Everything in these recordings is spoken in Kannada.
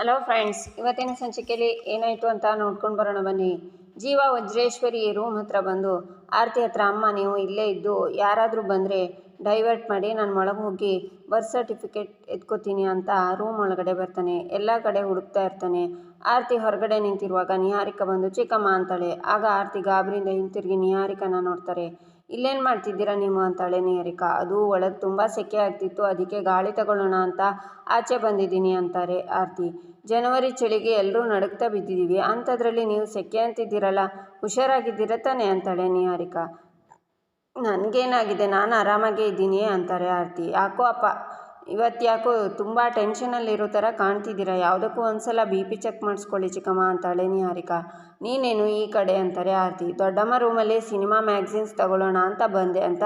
ಹಲೋ ಫ್ರೆಂಡ್ಸ್ ಇವತ್ತಿನ ಸಂಚಿಕೆಯಲ್ಲಿ ಏನಾಯಿತು ಅಂತ ನೋಡ್ಕೊಂಡು ಬರೋಣ ಬನ್ನಿ. ಜೀವ ವಜ್ರೇಶ್ವರಿ ರೂಮ್ ಹತ್ರ ಬಂದು, ಆರತಿ ಹತ್ರ ಅಮ್ಮ, ನೀವು ಇಲ್ಲೇ ಇದ್ದು, ಯಾರಾದರೂ ಬಂದರೆ ಡೈವರ್ಟ್ ಮಾಡಿ ನಾನು ಒಳಗೆ ಹೋಗಿ ಬರ್ತ್ ಸರ್ಟಿಫಿಕೇಟ್ ಎತ್ಕೋತೀನಿ ಅಂತ ರೂಮ್ ಒಳಗಡೆ ಬರ್ತಾನೆ. ಎಲ್ಲ ಕಡೆ ಹುಡುಕ್ತಾ ಇರ್ತಾನೆ. ಆರತಿ ಹೊರಗಡೆ ನಿಂತಿರುವಾಗ ನಿಹಾರಿಕ ಬಂದು, ಚಿಕ್ಕಮ್ಮ ಅಂತಾಳೆ. ಆಗ ಆರತಿ ಗಾಬರಿಯಿಂದ ಹಿಂತಿರುಗಿ ನಿಹಾರಿಕನ ನೋಡ್ತಾರೆ. ಇಲ್ಲೇನು ಮಾಡ್ತಿದ್ದೀರಾ ನೀವು? ಅಂತಾಳೆ ನಿಹಾರಿಕಾ. ಅದು ಒಳಗೆ ತುಂಬ ಸೆಕೆ ಆಗ್ತಿತ್ತು, ಅದಕ್ಕೆ ಗಾಳಿ ತಗೊಳ್ಳೋಣ ಅಂತ ಆಚೆ ಬಂದಿದ್ದೀನಿ ಅಂತಾರೆ ಆರತಿ. ಜನವರಿ ಚಳಿಗೆ ಎಲ್ಲರೂ ನಡುಕ್ತಾ ಬಿದ್ದಿದ್ದೀವಿ. ಅಂಥದ್ರಲ್ಲಿ ನೀವು ಸೆಕೆ ಅಂತಿದ್ದೀರಲ್ಲ, ಹುಷಾರಾಗಿದ್ದೀರ ತಾನೆ ಅಂತಾಳೆ ನಿಹಾರಿಕಾ. ನನಗೇನಾಗಿದೆ? ನಾನು ಆರಾಮಾಗೇ ಇದ್ದೀನಿ ಅಂತಾರೆ ಆರತಿ. ಯಾಕೋ ಅಪ್ಪ ಇವತ್ತು ಯಾಕೋ ತುಂಬ ಟೆನ್ಷನಲ್ಲಿರೋ ಥರ ಕಾಣ್ತಿದ್ದೀರಾ? ಯಾವುದಕ್ಕೂ ಒಂದ್ಸಲ ಬಿ ಪಿ ಚೆಕ್ ಮಾಡಿಸ್ಕೊಳ್ಳಿ ಚಿಕ್ಕಮ್ಮ ಅಂತಾಳೆ ನಿಹಾರಿಕಾ. ನೀನೇನು ಈ ಕಡೆ ಅಂತಾರೆ ಆರತಿ. ದೊಡ್ಡಮ್ಮ ರೂಮಲ್ಲಿ ಸಿನಿಮಾ ಮ್ಯಾಗ್ಝಿನ್ಸ್ ತಗೊಳ್ಳೋಣ ಅಂತ ಬಂದೆ ಅಂತ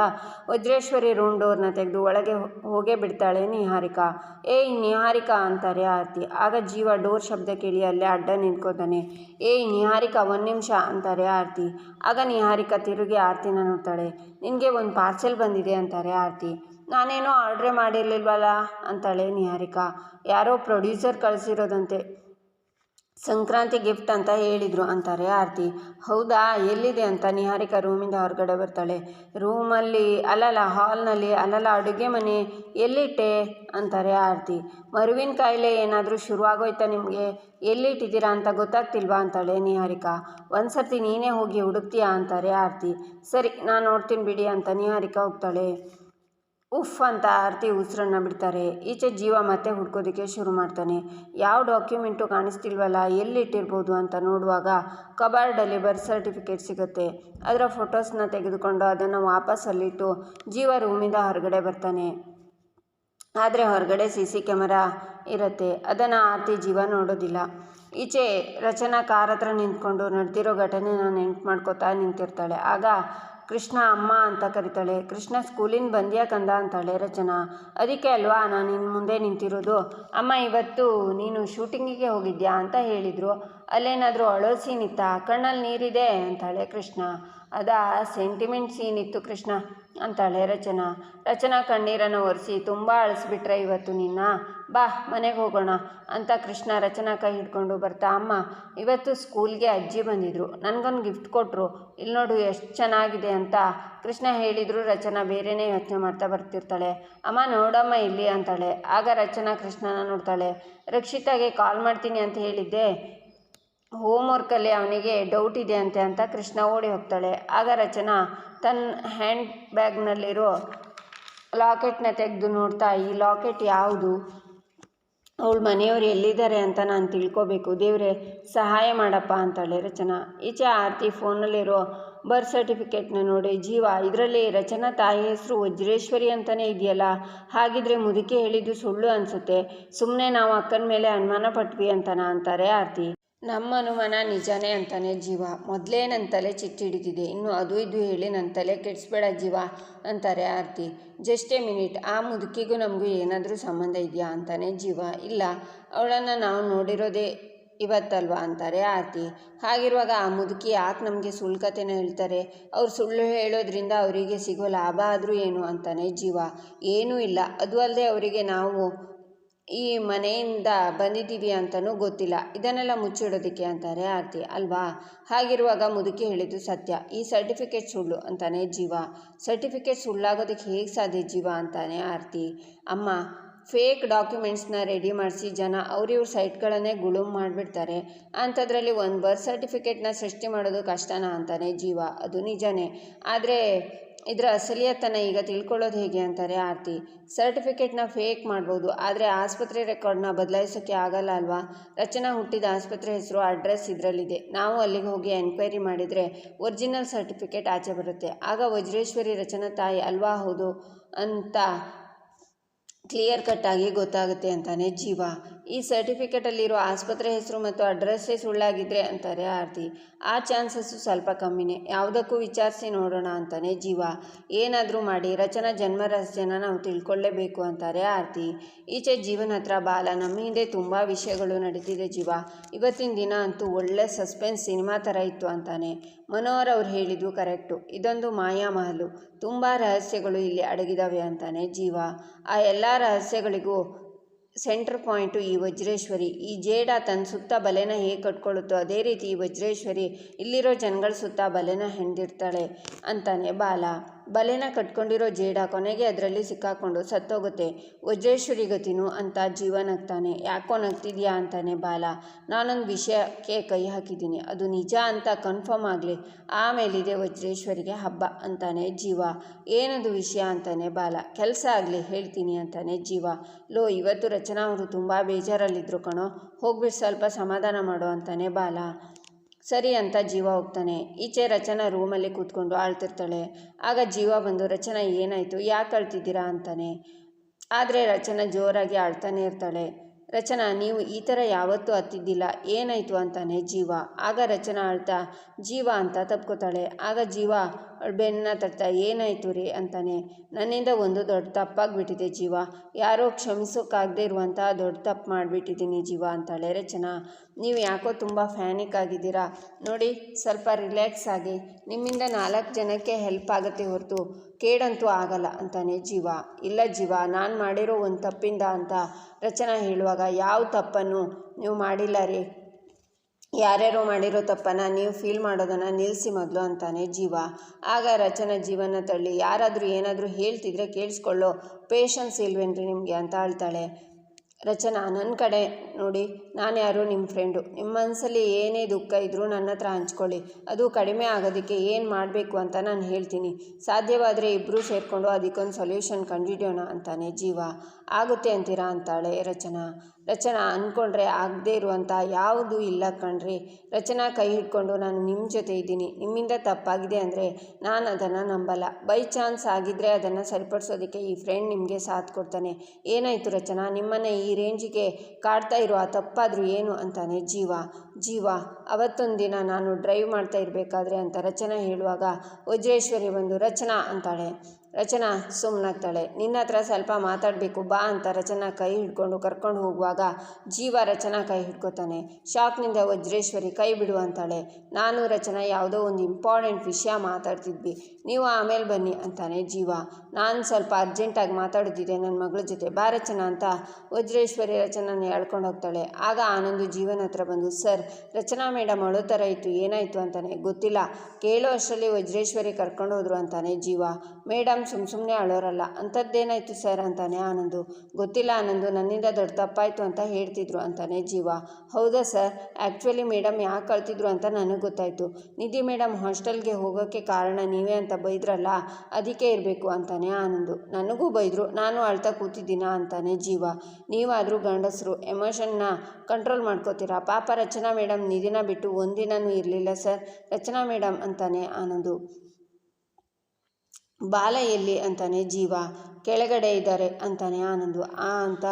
ವಜ್ರೇಶ್ವರಿ ರೂಮ್ ಡೋರ್ನ ತೆಗೆದು ಒಳಗೆ ಹೋಗೇ ಬಿಡ್ತಾಳೆ ನಿಹಾರಿಕಾ. ಏಯ್ ನಿಹಾರಿಕಾ ಅಂತಾರೆ ಆರತಿ. ಆಗ ಜೀವ ಡೋರ್ ಶಬ್ದ ಕೇಳಿ ಅಲ್ಲೇ ಅಡ್ಡ ನಿಂತ್ಕೋತಾನೆ. ಏಯ್ ನಿಹಾರಿಕಾ, ಒಂದು ನಿಮಿಷ ಅಂತಾರೆ ಆರತಿ. ಆಗ ನಿಹಾರಿಕಾ ತಿರುಗಿ ಆರತಿನ ನೋಡ್ತಾಳೆ. ನಿನಗೆ ಒಂದು ಪಾರ್ಸೆಲ್ ಬಂದಿದೆ ಅಂತಾರೆ ಆರತಿ. ನಾನೇನೋ ಆರ್ಡ್ರೇ ಮಾಡಿರಲಿಲ್ವಲ್ಲ? ಅಂತಾಳೆ ನಿಹಾರಿಕಾ. ಯಾರೋ ಪ್ರೊಡ್ಯೂಸರ್ ಕಳಿಸಿರೋದಂತೆ. ಸಂಕ್ರಾಂತಿ ಗಿಫ್ಟ್ ಅಂತ ಹೇಳಿದರು ಅಂತಾರೆ ಆರತಿ. ಹೌದಾ? ಎಲ್ಲಿದೆ ಅಂತ ನಿಹಾರಿಕಾ ರೂಮಿಂದ ಹೊರಗಡೆ ಬರ್ತಾಳೆ. ರೂಮಲ್ಲಿ, ಅಲ್ಲಲ್ಲ, ಹಾಲ್ನಲ್ಲಿ, ಅಲ್ಲಲ್ಲ, ಅಡುಗೆ ಮನೆ ಎಲ್ಲಿಟ್ಟೆ? ಅಂತಾರೆ ಆರತಿ. ಮರುವಿನ ಕಾಯಿಲೆ ಏನಾದರೂ ಶುರುವಾಗೋಯ್ತಾ ನಿಮಗೆ? ಎಲ್ಲಿಟ್ಟಿದ್ದೀರಾ ಅಂತ ಗೊತ್ತಾಗ್ತಿಲ್ವಾ? ಅಂತಾಳೆ ನಿಹಾರಿಕಾ. ಒಂದು ಸರ್ತಿ ನೀನೇ ಹೋಗಿ ಹುಡುಕ್ತೀಯಾ? ಅಂತಾರೆ ಆರತಿ. ಸರಿ, ನಾನು ನೋಡ್ತೀನಿ ಬಿಡಿ ಅಂತ ನಿಹಾರಿಕಾ ಹೋಗ್ತಾಳೆ ಉಫ್ ಅಂತ ಆರತಿ ಉಸಿರನ್ನ ಬಿಡ್ತಾರೆ. ಈಚೆ ಜೀವ ಮತ್ತೆ ಹುಡ್ಕೋದಕ್ಕೆ ಶುರು ಮಾಡ್ತಾನೆ. ಯಾವ ಡಾಕ್ಯುಮೆಂಟು ಕಾಣಿಸ್ತಿಲ್ವಲ್ಲ, ಎಲ್ಲಿಟ್ಟಿರ್ಬೋದು ಅಂತ ನೋಡುವಾಗ ಕಬಾರ್ಡಲ್ಲಿ ಬರ್ತ್ ಸರ್ಟಿಫಿಕೇಟ್ ಸಿಗುತ್ತೆ. ಅದರ ಫೋಟೋಸ್ನ ತೆಗೆದುಕೊಂಡು ಅದನ್ನು ವಾಪಸ್ ಅಲ್ಲಿಟ್ಟು ಜೀವ ರೂಮಿಂದ ಹೊರಗಡೆ ಬರ್ತಾನೆ. ಆದರೆ ಹೊರಗಡೆ ಸಿ ಸಿ ಕ್ಯಾಮರಾ ಇರುತ್ತೆ. ಅದನ್ನು ಆರತಿ ಜೀವ ನೋಡೋದಿಲ್ಲ. ಈಚೆ ರಚನಾ ಕಾರ್ ಹತ್ರ ನಿಂತ್ಕೊಂಡು ನಡೆದಿರೋ ಘಟನೆನ ನೆನ್ಪು ಮಾಡ್ಕೋತಾ ನಿಂತಿರ್ತಾಳೆ. ಆಗ ಕೃಷ್ಣ ಅಮ್ಮ ಅಂತ ಕರಿತಾಳೆ. ಕೃಷ್ಣ ಸ್ಕೂಲಿಂದ ಬಂದ್ಯಾ ಕಂದ ಅಂತಾಳೆ ರಚನಾ. ಅದಕ್ಕೆ ಅಲ್ವಾ ನಾನು ನಿನ್ನ ಮುಂದೆ ನಿಂತಿರೋದು? ಅಮ್ಮ ಇವತ್ತು ನೀನು ಶೂಟಿಂಗಿಗೆ ಹೋಗಿದ್ಯಾ ಅಂತ ಹೇಳಿದರು. ಅಲ್ಲೇನಾದರೂ ಅಳೋ ಸೀನ್ ಇತ್ತಾ? ಕಣ್ಣಲ್ಲಿ ನೀರಿದೆ ಅಂತಾಳೆ ಕೃಷ್ಣ. ಅದಾ ಸೆಂಟಿಮೆಂಟ್ ಸೀನ್ ಇತ್ತು ಕೃಷ್ಣ. ಅಂತಾಳೆ ರಚನಾ. ರಚನಾ ಕಣ್ಣೀರನ್ನು ಒರೆಸಿ ತುಂಬ ಅಳಿಸ್ಬಿಟ್ರೆ ಇವತ್ತು ನಿನ್ನ. ಬಾ, ಮನೆಗೆ ಹೋಗೋಣ ಅಂತ ಕೃಷ್ಣ ರಚನಾ ಕೈ ಹಿಡ್ಕೊಂಡು ಬರ್ತಾ, ಅಮ್ಮ, ಇವತ್ತು ಸ್ಕೂಲ್ಗೆ ಅಜ್ಜಿ ಬಂದಿದ್ರು. ನನಗೊಂದು ಗಿಫ್ಟ್ ಕೊಟ್ಟರು ಇಲ್ಲಿ ನೋಡು ಎಷ್ಟು ಚೆನ್ನಾಗಿದೆ ಅಂತ. ಕೃಷ್ಣ ಹೇಳಿದ್ರು ರಚನಾ ಬೇರೆನೇ ಯೋಚನೆ ಮಾಡ್ತಾ ಬರ್ತಿರ್ತಾಳೆ. ಅಮ್ಮ, ನೋಡಮ್ಮ ಇಲ್ಲಿ ಅಂತಾಳೆ. ಆಗ ರಚನಾ ಕೃಷ್ಣನ ನೋಡ್ತಾಳೆ. ರಕ್ಷಿತಾಗೆ ಕಾಲ್ ಮಾಡ್ತೀನಿ ಅಂತ ಹೇಳಿದ್ದೆ. ಹೋಮ್ ವರ್ಕಲ್ಲಿ ಅವನಿಗೆ ಡೌಟ್ ಇದೆ ಅಂತೆ ಅಂತ ಕೃಷ್ಣ ಓಡಿ ಹೋಗ್ತಾಳೆ. ಆಗ ರಚನಾ ತನ್ನ ಹ್ಯಾಂಡ್ ಬ್ಯಾಗ್ನಲ್ಲಿರೋ ಲಾಕೆಟ್ನ ತೆಗೆದು ನೋಡ್ತಾ, ಈ ಲಾಕೆಟ್ ಯಾವುದು? ಅವಳ ಮನೆಯವರು ಎಲ್ಲಿದ್ದಾರೆ ಅಂತ ನಾನು ತಿಳ್ಕೊಬೇಕು. ದೇವ್ರೆ, ಸಹಾಯ ಮಾಡಪ್ಪ ಅಂತಾಳೆ ರಚನಾ. ಈಚೆ ಆರತಿ ಫೋನಲ್ಲಿರೋ ಬರ್ತ್ ಸರ್ಟಿಫಿಕೇಟ್ನ ನೋಡಿ, ಜೀವ, ಇದರಲ್ಲಿ ರಚನಾ ತಾಯಿ ಹೆಸರು ವಜ್ರೇಶ್ವರಿ ಅಂತಲೇ ಇದೆಯಲ್ಲ? ಹಾಗಿದ್ರೆ ಮುದುಕಿ ಹೇಳಿದ್ದು ಸುಳ್ಳು ಅನಿಸುತ್ತೆ. ಸುಮ್ಮನೆ ನಾವು ಅಕ್ಕನ ಮೇಲೆ ಅನುಮಾನ ಪಟ್ವಿ ಅಂತನ ಅಂತಾರೆ ಆರತಿ. ನಮ್ಮ ಅನುಮಾನ ನಿಜಾನೇ ಅಂತಾನೆ ಜೀವ. ಮೊದಲೇ ನನ್ನ ತಲೆ ಚಿಟ್ಟಿಡಿದಿದೆ. ಇನ್ನು ಅದು ಇದು ಹೇಳಿ ನನ್ನ ತಲೆ ಕೆಡಿಸ್ಬೇಡ ಜೀವ ಅಂತಾರೆ ಆರತಿ. ಜಸ್ಟ್ ಎ ಮಿನಿಟ್, ಆ ಮುದುಕಿಗೂ ನಮಗೂ ಏನಾದರೂ ಸಂಬಂಧ ಇದೆಯಾ ಅಂತಾನೆ ಜೀವ. ಇಲ್ಲ, ಅವಳನ್ನು ನಾವು ನೋಡಿರೋದೇ ಇವತ್ತಲ್ವಾ ಅಂತಾರೆ ಆರತಿ. ಹಾಗಿರುವಾಗ ಆ ಮುದುಕಿ ಯಾಕೆ ನಮಗೆ ಸುಳ್ಳು ಕಥೆನ ಹೇಳ್ತಾರೆ? ಅವ್ರು ಸುಳ್ಳು ಹೇಳೋದ್ರಿಂದ ಅವರಿಗೆ ಸಿಗೋ ಲಾಭ ಆದರೂ ಏನು ಅಂತಾನೆ ಜೀವ. ಏನೂ ಇಲ್ಲ. ಅದು ಅಲ್ಲದೆ ಅವರಿಗೆ ನಾವು ಈ ಮನೆಯಿಂದ ಬಂದಿದ್ದೀವಿ ಅಂತಲೂ ಗೊತ್ತಿಲ್ಲ. ಇದನ್ನೆಲ್ಲ ಮುಚ್ಚಿಡೋದಕ್ಕೆ ಅಂತಾರೆ ಆರತಿ. ಅಲ್ವಾ? ಹಾಗಿರುವಾಗ ಮುದುಕಿ ಹೇಳಿದ್ದು ಸತ್ಯ. ಈ ಸರ್ಟಿಫಿಕೇಟ್ ಸುಳ್ಳು ಅಂತಾನೆ ಜೀವ. ಸರ್ಟಿಫಿಕೇಟ್ ಸುಳ್ಳಾಗೋದಕ್ಕೆ ಹೇಗೆ ಸಾಧ್ಯ ಜೀವ ಅಂತಾನೆ ಆರತಿ. ಅಮ್ಮ, ಫೇಕ್ ಡಾಕ್ಯುಮೆಂಟ್ಸ್ನ ರೆಡಿ ಮಾಡಿಸಿ ಜನ ಅವ್ರಿವ್ರ ಸೈಟ್ಗಳನ್ನೇ ಗುಳುಮ್ ಮಾಡಿಬಿಡ್ತಾರೆ. ಅಂಥದ್ರಲ್ಲಿ ಒಂದು ಬರ್ತ್ ಸರ್ಟಿಫಿಕೇಟ್ನ ಸೃಷ್ಟಿ ಮಾಡೋದು ಕಷ್ಟನಾ ಅಂತಾನೆ ಜೀವ. ಅದು ನಿಜನೇ. ಆದರೆ ಇದರ ಅಸಲಿಯತನ ಈಗ ತಿಳ್ಕೊಳ್ಳೋದು ಹೇಗೆ ಅಂತಾರೆ ಆರತಿ? ಸರ್ಟಿಫಿಕೇಟ್ನ ಫೇಕ್ ಮಾಡ್ಬೋದು, ಆದರೆ ಆಸ್ಪತ್ರೆ ರೆಕಾರ್ಡ್ನ ಬದಲಾಯಿಸೋಕ್ಕೆ ಆಗಲ್ಲ ಅಲ್ವಾ? ರಚನಾ ಹುಟ್ಟಿದ ಆಸ್ಪತ್ರೆ ಹೆಸರು, ಅಡ್ರೆಸ್ ಇದರಲ್ಲಿದೆ. ನಾವು ಅಲ್ಲಿಗೆ ಹೋಗಿ ಎನ್ಕ್ವೈರಿ ಮಾಡಿದರೆ ಒರಿಜಿನಲ್ ಸರ್ಟಿಫಿಕೇಟ್ ಆಚೆ ಬರುತ್ತೆ. ಆಗ ವಜ್ರೇಶ್ವರಿ ರಚನಾ ತಾಯಿ ಅಲ್ವಾ ಹೌದು ಅಂತ ಕ್ಲಿಯರ್ ಕಟ್ ಆಗಿ ಗೊತ್ತಾಗುತ್ತೆ ಅಂತಾನೆ ಜೀವ. ಈ ಸರ್ಟಿಫಿಕೇಟಲ್ಲಿರೋ ಆಸ್ಪತ್ರೆ ಹೆಸರು ಮತ್ತು ಅಡ್ರೆಸ್ಸೇ ಸುಳ್ಳಾಗಿದ್ದರೆ ಅಂತಾರೆ ಆರತಿ. ಆ ಚಾನ್ಸಸ್ಸು ಸ್ವಲ್ಪ ಕಮ್ಮಿನೇ. ಯಾವುದಕ್ಕೂ ವಿಚಾರಿಸಿ ನೋಡೋಣ ಅಂತಾನೆ ಜೀವ. ಏನಾದರೂ ಮಾಡಿ, ರಚನಾ ಜನ್ಮ ರಹಸ್ಯನ ನಾವು ತಿಳ್ಕೊಳ್ಳೇಬೇಕು ಅಂತಾರೆ ಆರತಿ. ಈಚೆ ಜೀವನ ಹತ್ರ ಬಾಲ, ನಮ್ಮ ಹಿಂದೆ ತುಂಬ ವಿಷಯಗಳು ನಡೀತಿದೆ ಜೀವ. ಇವತ್ತಿನ ದಿನ ಅಂತೂ ಒಳ್ಳೆ ಸಸ್ಪೆನ್ಸ್ ಸಿನಿಮಾ ಥರ ಇತ್ತು ಅಂತಾನೆ. ಮನೋಹರ್ ಅವ್ರು ಹೇಳಿದ್ದು ಕರೆಕ್ಟು ಇದೊಂದು ಮಾಯಾ ಮಹಲು. ತುಂಬ ರಹಸ್ಯಗಳು ಇಲ್ಲಿ ಅಡಗಿದಾವೆ ಅಂತಾನೆ ಜೀವ. ಆ ಎಲ್ಲ ರಹಸ್ಯಗಳಿಗೂ ಸೆಂಟ್ರ್ ಪಾಯಿಂಟು ಈ ವಜ್ರೇಶ್ವರಿ. ಈ ಜೇಡ ತನ್ನ ಸುತ್ತ ಬಲೆನ ಹೇಗೆ ಕಟ್ಕೊಳ್ಳುತ್ತೋ ಅದೇ ರೀತಿ ಈ ವಜ್ರೇಶ್ವರಿ ಇಲ್ಲಿರೋ ಜನಗಳ ಸುತ್ತ ಬಲೆನ ಹೆಣ್ದಿರ್ತಾಳೆ ಅಂತಾನೆ ಬಾಲ. ಬಲೆನ ಕಟ್ಕೊಂಡಿರೋ ಜೇಡ ಕೊನೆಗೆ ಅದರಲ್ಲಿ ಸಿಕ್ಕಾಕೊಂಡು ಸತ್ತೋಗುತ್ತೆ. ವಜ್ರೇಶ್ವರಿ ಗತಿನು ಅಂತ ಜೀವ ನಗ್ತಾನೆ. ಯಾಕೋ ನಗ್ತಿದ್ಯಾ ಅಂತಾನೆ ಬಾಲ. ನಾನೊಂದು ವಿಷಯಕ್ಕೆ ಕೈ ಹಾಕಿದ್ದೀನಿ. ಅದು ನಿಜ ಅಂತ ಕನ್ಫರ್ಮ್ ಆಗಲಿ. ಆಮೇಲಿದೆ ವಜ್ರೇಶ್ವರಿಗೆ ಹಬ್ಬ ಅಂತಾನೆ ಜೀವ. ಏನದು ವಿಷಯ ಅಂತಾನೆ ಬಾಲ. ಕೆಲಸ ಆಗಲಿ ಹೇಳ್ತೀನಿ ಅಂತಾನೆ ಜೀವ. ಲೋ, ಇವತ್ತು ರಚನಾ ಅವರು ತುಂಬ ಬೇಜಾರಲ್ಲಿದ್ದರು ಕಣೋ. ಹೋಗ್ಬಿಟ್ಟು ಸ್ವಲ್ಪ ಸಮಾಧಾನ ಮಾಡು ಅಂತಾನೆ ಬಾಲ. ಸರಿ ಅಂತ ಜೀವ ಹೋಗ್ತಾನೆ. ಈಚೆ ರಚನಾ ರೂಮಲ್ಲಿ ಕೂತ್ಕೊಂಡು ಆಳ್ತಿರ್ತಾಳೆ. ಆಗ ಜೀವ ಬಂದು, ರಚನಾ, ಏನಾಯಿತು? ಯಾಕೆ ಅಳ್ತಿದ್ದೀರಾ ಅಂತಾನೆ. ಆದರೆ ರಚನಾ ಜೋರಾಗಿ ಆಳ್ತಾನೆ ಇರ್ತಾಳೆ. ರಚನಾ, ನೀವು ಈ ಥರ ಯಾವತ್ತೂ ಹತ್ತಿದ್ದಿಲ್ಲ. ಏನಾಯಿತು? ಅಂತಾನೆ ಜೀವ. ಆಗ ರಚನಾ ಅಳ್ತಾ ಜೀವ ಅಂತ ತಪ್ಕೋತಾಳೆ. ಆಗ ಜೀವ ಬೆನ್ನ ತಟ್ತಾ ಏನಾಯಿತು ರೀ? ಅಂತಾನೆ. ನನ್ನಿಂದ ಒಂದು ದೊಡ್ಡ ತಪ್ಪಾಗಿಬಿಟ್ಟಿದೆ ಜೀವ. ಯಾರೋ ಕ್ಷಮಿಸೋಕ್ಕಾಗದೇ ಇರುವಂಥ ದೊಡ್ಡ ತಪ್ಪು ಮಾಡಿಬಿಟ್ಟಿದ್ದೀನಿ ಜೀವ ಅಂತಾಳೆ ರಚನಾ. ನೀವು ಯಾಕೋ ತುಂಬ ಫ್ಯಾನಿಕ್ ಆಗಿದ್ದೀರಾ? ನೋಡಿ, ಸ್ವಲ್ಪ ರಿಲ್ಯಾಕ್ಸ್ ಆಗಿ. ನಿಮ್ಮಿಂದ ನಾಲ್ಕು ಜನಕ್ಕೆ ಹೆಲ್ಪ್ ಆಗುತ್ತೆ ಹೊರತು. ಕೇಡಂತೂ ಆಗಲ್ಲ ಅಂತಾನೆ ಜೀವ. ಇಲ್ಲ ಜೀವ, ನಾನು ಮಾಡಿರೋ ಒಂದು ತಪ್ಪಿಂದ ಅಂತ ರಚನಾ ಹೇಳುವಾಗ, ಯಾವ ತಪ್ಪನ್ನು ನೀವು ಮಾಡಿಲ್ಲ ರೀ? ಯಾರ್ಯಾರೋ ಮಾಡಿರೋ ತಪ್ಪನ್ನು ನೀವು ಫೀಲ್ ಮಾಡೋದನ್ನು ನಿಲ್ಲಿಸಿ ಮೊದಲು ಅಂತಾನೆ ಜೀವ. ಆಗ ರಚನಾ ಜೀವನ ತಳ್ಳಿ. ಯಾರಾದರೂ ಏನಾದರೂ ಹೇಳ್ತಿದ್ರೆ ಕೇಳಿಸ್ಕೊಳ್ಳೋ ಪೇಷನ್ಸ್ ಇಲ್ವೇನ್ರಿ ನಿಮಗೆ ಅಂತ ಹೇಳ್ತಾಳೆ ರಚನಾ ನನ್ನ ಕಡೆ ನೋಡಿ, ನಾನು ಯಾರು ನಿಮ್ಮ ಫ್ರೆಂಡು ನಿಮ್ಮ ಮನಸ್ಸಲ್ಲಿ ಏನೇ ದುಃಖ ಇದ್ದರೂ ನನ್ನ ಹತ್ರ ಹಂಚ್ಕೊಳ್ಳಿ. ಅದು ಕಡಿಮೆ ಆಗೋದಕ್ಕೆ ಏನು ಮಾಡಬೇಕು ಅಂತ ನಾನು ಹೇಳ್ತೀನಿ. ಸಾಧ್ಯವಾದರೆ ಇಬ್ಬರೂ ಸೇರಿಕೊಂಡು ಅದಕ್ಕೊಂದು ಸೊಲ್ಯೂಷನ್ ಕಂಡುಹಿಡಿಯೋಣ ಅಂತಾನೆ ಜೀವ. ಆಗುತ್ತೆ ಅಂತೀರಾ ಅಂತಾಳೆ ರಚನಾ. ರಚನಾ ಅಂದ್ಕೊಂಡ್ರೆ ಆಗದೇ ಇರುವಂಥ ಯಾವುದೂ ಇಲ್ಲ ಕಣ್ರಿ. ರಚನಾ ಕೈ ಹಿಡ್ಕೊಂಡು, ನಾನು ನಿಮ್ಮ ಜೊತೆ ಇದ್ದೀನಿ. ನಿಮ್ಮಿಂದ ತಪ್ಪಾಗಿದೆ ಅಂದರೆ ನಾನು ಅದನ್ನು ನಂಬಲ್ಲ. ಬೈ ಚಾನ್ಸ್ ಆಗಿದ್ದರೆ ಅದನ್ನು ಸರಿಪಡಿಸೋದಕ್ಕೆ ಈ ಫ್ರೆಂಡ್ ನಿಮಗೆ ಸಾಥ್ ಕೊಡ್ತಾನೆ. ಏನಾಯಿತು ರಚನಾ? ನಿಮ್ಮನ್ನು ಈ ರೇಂಜಿಗೆ ಕಾಡ್ತಾ ಇರೋ ಆ ತಪ್ಪಾದರೂ ಏನು ಅಂತಾನೆ ಜೀವ. ಜೀವ, ಅವತ್ತೊಂದು ದಿನ ನಾನು ಡ್ರೈವ್ ಮಾಡ್ತಾ ಇರಬೇಕಾದ್ರೆ ಅಂತ ರಚನಾ ಹೇಳುವಾಗ, ವಜ್ರೇಶ್ವರಿ ಬಂದು, ರಚನಾ ಅಂತಾಳೆ. ರಚನಾ ಸುಮ್ಮನಾಗ್ತಾಳೆ ನಿನ್ನ ಹತ್ರ ಸ್ವಲ್ಪ ಮಾತಾಡಬೇಕು, ಬಾ ಅಂತ ರಚನಾ ಕೈ ಹಿಡ್ಕೊಂಡು ಕರ್ಕೊಂಡು ಹೋಗುವಾಗ ಜೀವ ರಚನಾ ಕೈ ಹಿಡ್ಕೊತಾನೆ. ಶಾಕ್ನಿಂದ ವಜ್ರೇಶ್ವರಿ ಕೈ ಬಿಡು ಅಂತಾಳೆ. ನಾನು ರಚನಾ ಯಾವುದೋ ಒಂದು ಇಂಪಾರ್ಟೆಂಟ್ ವಿಷಯ ಮಾತಾಡ್ತಿದ್ವಿ. ನೀವು ಆಮೇಲೆ ಬನ್ನಿ ಅಂತಾನೆ ಜೀವ. ನಾನು ಸ್ವಲ್ಪ ಅರ್ಜೆಂಟಾಗಿ ಮಾತಾಡುತ್ತಿದ್ದೆ ನನ್ನ ಮಗಳ ಜೊತೆ. ಬಾ ರಚನಾ ಅಂತ ವಜ್ರೇಶ್ವರಿ ರಚನಾನ ಎಳ್ಕೊಂಡು ಹೋಗ್ತಾಳೆ. ಆಗ ಆನಂದು ಜೀವನ ಹತ್ರ ಬಂದು, ಸರ್, ರಚನಾ ಮೇಡಮ್ ಅಳೋ ಥರ ಇತ್ತು, ಏನಾಯಿತು? ಅಂತಾನೆ. ಗೊತ್ತಿಲ್ಲ. ಕೇಳೋ ಅಷ್ಟರಲ್ಲಿ ವಜ್ರೇಶ್ವರಿ ಕರ್ಕೊಂಡು ಹೋದ್ರು ಅಂತಾನೆ ಜೀವ. ಮೇಡಮ್ ಸುಮ್ಮ ಸುಮ್ಮನೆ ಅಳೋರಲ್ಲ. ಅಂಥದ್ದೇನಾಯಿತು ಸರ್ ಅಂತಾನೆ ಆನಂದು. ಗೊತ್ತಿಲ್ಲ ಆನಂದು, ನನ್ನಿಂದ ದೊಡ್ಡ ತಪ್ಪಾಯಿತು ಅಂತ ಹೇಳ್ತಿದ್ರು ಅಂತಾನೆ ಜೀವ. ಹೌದಾ ಸರ್? ಆ್ಯಕ್ಚುಲಿ ಮೇಡಮ್ ಯಾಕೆ ಕಳ್ತಿದ್ರು ಅಂತ ನನಗೆ ಗೊತ್ತಾಯಿತು. ನಿಧಿ ಮೇಡಮ್ ಹಾಸ್ಟೆಲ್ಗೆ ಹೋಗೋಕ್ಕೆ ಕಾರಣ ನೀವೇ ಅಂತ ಬೈದ್ರಲ್ಲ, ಅದಕ್ಕೆ ಇರಬೇಕು ಅಂತಾನೆ ಆನಂದು. ನನಗೂ ಬೈದರು, ನಾನು ಅಳ್ತಾ ಕೂತಿದ್ದೀನ ಅಂತಾನೆ ಜೀವ. ನೀವಾದರೂ ಗಂಡಸರು, ಎಮೋಷನ್ನ ಕಂಟ್ರೋಲ್ ಮಾಡ್ಕೋತೀರಾ? ಪಾಪ ರಚನಾ ಮೇಡಮ್ ನಿಧಿನ ಬಿಟ್ಟು ಒಂದಿನೂ ಇರಲಿಲ್ಲ ಸರ್. ರಚನಾ ಮೇಡಮ್ ಅಂತಾನೆ ಆನಂದು. ಬಾಲ ಎಲ್ಲಿ ಅಂತಾನೆ ಜೀವ. ಕೆಳಗಡೆ ಇದ್ದಾರೆ ಅಂತಾನೆ ಆನಂದು. ಆ ಅಂತ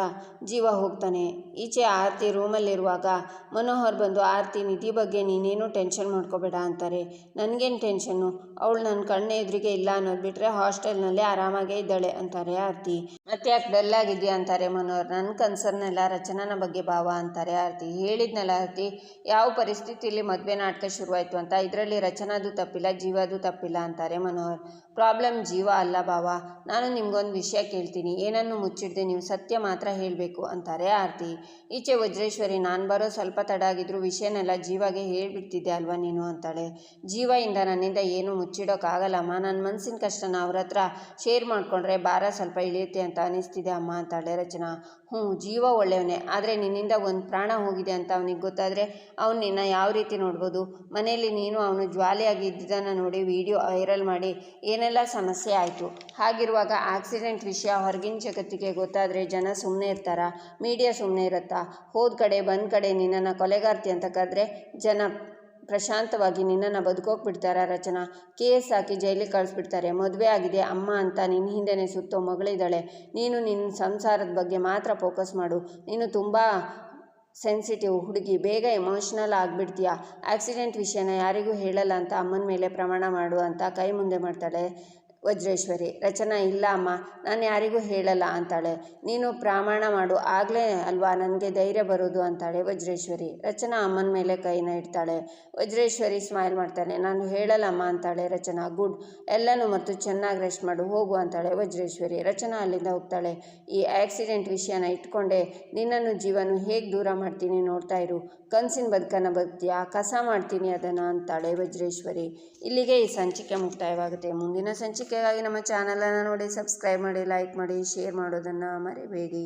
ಜೀವ ಹೋಗ್ತಾನೆ. ಈಚೆ ಆರತಿ ರೂಮಲ್ಲಿರುವಾಗ ಮನೋಹರ್ ಬಂದು, ಆರತಿ, ನಿಧಿ ಬಗ್ಗೆ ನೀನೇನು ಟೆನ್ಷನ್ ಮಾಡ್ಕೋಬೇಡ ಅಂತಾರೆ. ನನಗೇನು ಟೆನ್ಷನ್ನು? ಅವಳು ನನ್ನ ಕಣ್ಣು ಎದುರಿಗೆ ಇಲ್ಲ ಅನ್ನೋದು ಬಿಟ್ಟರೆ ಹಾಸ್ಟೆಲ್ನಲ್ಲಿ ಆರಾಮಾಗೇ ಇದ್ದಾಳೆ ಅಂತಾರೆ ಆರತಿ. ಮತ್ತೆ ಯಾಕೆ ಡಲ್ ಆಗಿದೆಯಾ ಅಂತಾರೆ ಮನೋಹರ್. ನನ್ನ ಕನ್ಸರ್ನೆಲ್ಲ, ರಚನಾನ ಬಗ್ಗೆ ಭಾವ ಅಂತಾರೆ ಆರತಿ. ಹೇಳಿದ್ನಲ್ಲ ಆರತಿ, ಯಾವ ಪರಿಸ್ಥಿತಿಯಲ್ಲಿ ಮದುವೆ ನಾಟಕ ಶುರುವಾಯಿತು ಅಂತ? ಇದರಲ್ಲಿ ರಚನಾದು ತಪ್ಪಿಲ್ಲ, ಜೀವದು ತಪ್ಪಿಲ್ಲ ಅಂತಾರೆ ಮನೋಹರ್. ಪ್ರಾಬ್ಲಮ್ ಜೀವ ಅಲ್ಲ ಭಾವ. ನಾನು ನಿಮ್ಗೊಂದು ವಿಷಯ ಕೇಳ್ತೀನಿ. ಏನನ್ನು ಮುಚ್ಚಿಡದೆ ನೀವು ಸತ್ಯ ಮಾತ್ರ ಹೇಳಬೇಕು ಅಂತಾರೆ ಆರತಿ. ಈಚೆ ವಜ್ರೇಶ್ವರಿ, ನಾನು ಬರೋ ಸ್ವಲ್ಪ ತಡ ಆಗಿದ್ರು ವಿಷಯನೆಲ್ಲ ಜೀವಾಗೆ ಹೇಳಿಬಿಡ್ತಿದ್ದೆ ಅಲ್ವಾ ನೀನು ಅಂತಾಳೆ. ಜೀವ ಇಂದ ನನ್ನಿಂದ ಏನು ಮುಚ್ಚಿಡೋಕ್ಕಾಗಲ್ಲಮ್ಮ ನನ್ನ ಮನಸ್ಸಿನ ಕಷ್ಟನ ಅವ್ರ ಹತ್ರ ಶೇರ್ ಮಾಡಿಕೊಂಡ್ರೆ ಭಾರ ಸ್ವಲ್ಪ ಇಳಿಯುತ್ತೆ ಅಂತ ಅನಿಸ್ತಿದೆ ಅಮ್ಮ ಅಂತಾಳೆ ರಚನಾ. ಹ್ಞೂ, ಜೀವ ಒಳ್ಳೆಯವನೇ. ಆದರೆ ನಿನ್ನಿಂದ ಒಂದು ಪ್ರಾಣ ಹೋಗಿದೆ ಅಂತ ಅವನಿಗೆ ಗೊತ್ತಾದರೆ ಅವನು ನಿನ್ನ ಯಾವ ರೀತಿ ನೋಡ್ಬೋದು? ಮನೆಯಲ್ಲಿ ನೀನು ಅವನು ಜ್ವಾಲೆಯಾಗಿ ಇದ್ದಿದ್ದನ್ನು ನೋಡಿ ವಿಡಿಯೋ ವೈರಲ್ ಮಾಡಿ ಏನೆಲ್ಲ ಸಮಸ್ಯೆ ಆಯಿತು? ಹಾಗಿರುವಾಗ ಆಕ್ಸಿಡೆಂಟ್ ವಿಷಯ ಹೊರಗಿನ ಜಗತ್ತಿಗೆ ಗೊತ್ತಾದರೆ ಜನ ಸುಮ್ಮನೆ ಇರ್ತಾರಾ. ಮೀಡಿಯಾ ಸುಮ್ಮನೆ ಇರುತ್ತಾ? ಹೋದ ಕಡೆ, ಬಂದ ಕಡೆ ನಿನ್ನನ್ನು ಕೊಲೆಗಾರ್ತಿ ಅಂತ ಕರೆದ್ರೆ ಜನ ಪ್ರಶಾಂತವಾಗಿ ನಿನ್ನನ್ನು ಬದುಕೋಗ್ಬಿಡ್ತಾರ ರಚನಾ. ಕೇಸ್ ಹಾಕಿ ಜೈಲಿಗೆ ಕಳಿಸ್ಬಿಡ್ತಾರೆ. ಮದುವೆ ಆಗಿದೆ, ಅಮ್ಮ ಅಂತ ನಿನ್ನ ಹಿಂದೆನೇ ಸುತ್ತೋ ಮಗಳಿದ್ದಾಳೆ ನೀನು ನಿನ್ನ ಸಂಸಾರದ ಬಗ್ಗೆ ಮಾತ್ರ ಫೋಕಸ್ ಮಾಡು. ನೀನು ತುಂಬ ಸೆನ್ಸಿಟಿವ್ ಹುಡುಗಿ, ಬೇಗ ಎಮೋಷ್ನಲ್ ಆಗಿಬಿಡ್ತೀಯ. ಆಕ್ಸಿಡೆಂಟ್ ವಿಷಯನ ಯಾರಿಗೂ ಹೇಳಲ್ಲ ಅಂತ ಅಮ್ಮನ ಮೇಲೆ ಪ್ರಮಾಣ ಮಾಡು ಅಂತ ಕೈ ಮುಂದೆ ಮಾಡ್ತಾಳೆ. ವಜ್ರೇಶ್ವರಿ, ರಚನಾ, ಇಲ್ಲ ಅಮ್ಮ, ನಾನು ಯಾರಿಗೂ ಹೇಳಲ್ಲ ಅಂತಾಳೆ. ನೀನು ಪ್ರಮಾಣ ಮಾಡು, ಆಗಲೇ ಅಲ್ವಾ ನನಗೆ ಧೈರ್ಯ ಬರೋದು ಅಂತಾಳೆ ವಜ್ರೇಶ್ವರಿ. ರಚನಾ ಅಮ್ಮನ ಮೇಲೆ ಕೈನ ಇಡ್ತಾಳೆ. ವಜ್ರೇಶ್ವರಿ ಸ್ಮೈಲ್ ಮಾಡ್ತಾನೆ. ನಾನು ಹೇಳಲ್ಲಮ್ಮ ಅಂತಾಳೆ ರಚನಾ. ಗುಡ್, ಎಲ್ಲನೂ ಮತ್ತು ಚೆನ್ನಾಗಿ ರೆಸ್ಟ್ ಮಾಡು, ಹೋಗು ಅಂತಾಳೆ ವಜ್ರೇಶ್ವರಿ. ರಚನಾ ಅಲ್ಲಿಂದ ಹೋಗ್ತಾಳೆ. ಈ ಆಕ್ಸಿಡೆಂಟ್ ವಿಷಯನ ಇಟ್ಕೊಂಡೆ, ನಿನ್ನನ್ನು ಜೀವನ ಹೇಗೆ ದೂರ ಮಾಡ್ತೀನಿ ನೋಡ್ತಾ ಇರು. ಕನಸಿನ ಬದುಕನ್ನು ಬದುಕ್ತೀಯಾ, ಕಸ ಮಾಡ್ತೀನಿ ಅದನ್ನು ಅಂತಾಳೆ ವಜ್ರೇಶ್ವರಿ. ಇಲ್ಲಿಗೆ ಈ ಸಂಚಿಕೆ ಮುಕ್ತಾಯವಾಗುತ್ತೆ. ಮುಂದಿನ ಸಂಚಿಕೆಗಾಗಿ ನಮ್ಮ ಚಾನಲನ್ನು ನೋಡಿ ಸಬ್ಸ್ಕ್ರೈಬ್ ಮಾಡಿ ಲೈಕ್ ಮಾಡಿ ಶೇರ್ ಮಾಡೋದನ್ನು ಮರಿಬೇಡಿ.